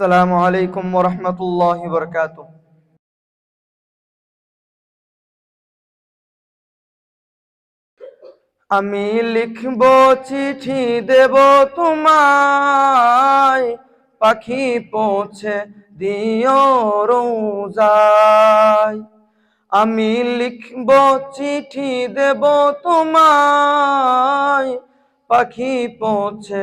আসসালামু আলাইকুম ওরহমতুল্লাহ বরকাত আমি লিখব চিঠি, দেব তোমায়। পাখি পৌঁছে দিও রোজায়। আমি লিখব চিঠি, দেব তোমায়। পাখি পৌঁছে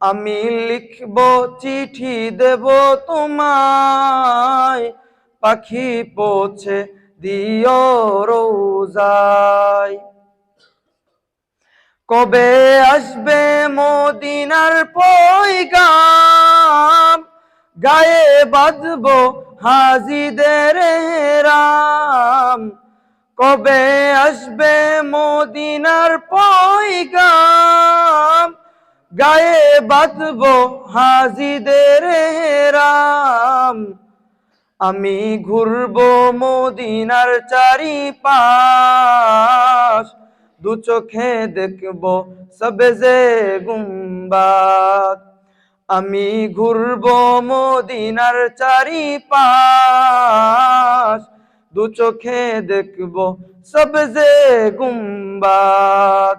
আমি লিখব চিঠি দেব তোমায়। পাখি পৌঁছে দিও রোজায়। কবে আসবে মদিনার পয়গাম? গায়ে বাঁধব হাজিদের রাম কবে আসবে মদিনার পয়গাম? গায়ে বাঁধব হাজিদের রাম আমি ঘুরব মদিনার চারি পাশ দু চোখে দেখব সবজে গুম্বাদ। আমি ঘুরব মদিনার চারি পাশ দু চোখে দেখব সবজে গুম্বাদ।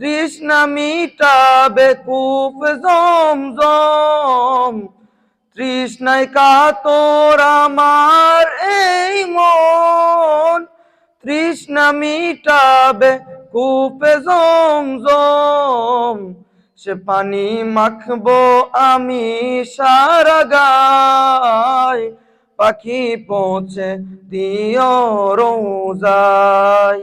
তৃষ্ণা মিটাবে কূপ জম জম তৃষ্ণায় কাতর আমার এই মন। তৃষ্ণা মিটাবে কূপে জম জম সে পানি মাখবো আমি সারা গায়। পাখি পৌঁছে দিও রোজায়।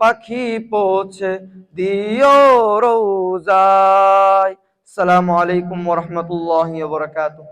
পাখি পৌঁছে দিও রোজায়। সালামু আলাইকুম ওরহমতুল্লাহ বরকাতুহ।